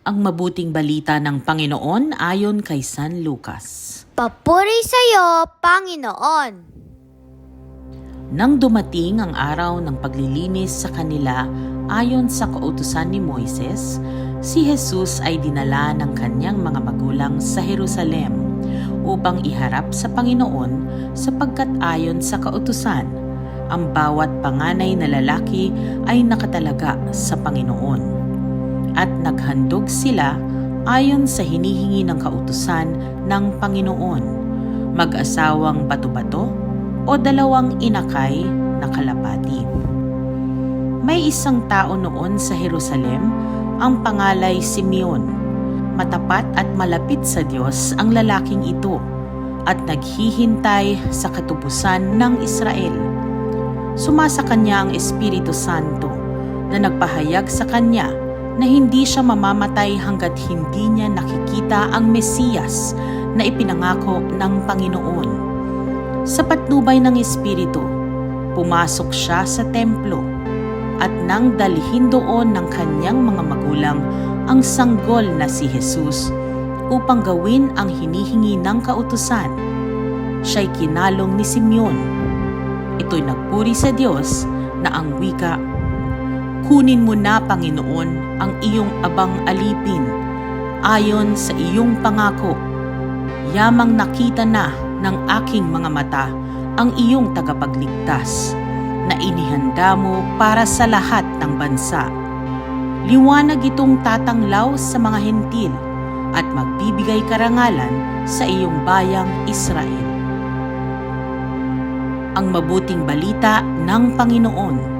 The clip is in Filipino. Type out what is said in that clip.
Ang mabuting balita ng Panginoon ayon kay San Lucas. Papuri sa iyo, Panginoon. Nang dumating ang araw ng paglilinis sa kanila ayon sa kautusan ni Moises, si Jesus ay dinala ng kanyang mga magulang sa Jerusalem upang iharap sa Panginoon sapagkat ayon sa kautusan, ang bawat panganay na lalaki ay nakatalaga sa Panginoon. At naghandog sila ayon sa hinihingi ng kautusan ng Panginoon, mag-asawang bato-bato o dalawang inakay na kalapati. May isang tao noon sa Jerusalem, ang pangalay Simeon. Matapat at malapit sa Diyos ang lalaking ito at naghihintay sa katubusan ng Israel. Sumasa kanya ang Espiritu Santo na nagpahayag sa kanya na hindi siya mamamatay hanggat hindi niya nakikita ang Mesiyas na ipinangako ng Panginoon. Sa patnubay ng Espiritu, pumasok siya sa templo at nang dalhin doon ng kanyang mga magulang ang sanggol na si Jesus upang gawin ang hinihingi ng kautusan. Siya'y kinalong ni Simeon. Ito'y nagpuri sa Diyos na ang wika, Kunin mo na, Panginoon, ang iyong abang alipin ayon sa iyong pangako. Yamang nakita na ng aking mga mata ang iyong tagapagligtas na inihanda mo para sa lahat ng bansa. Liwanag itong tatanglaw sa mga hentil at magbibigay karangalan sa iyong bayang Israel. Ang mabuting balita ng Panginoon.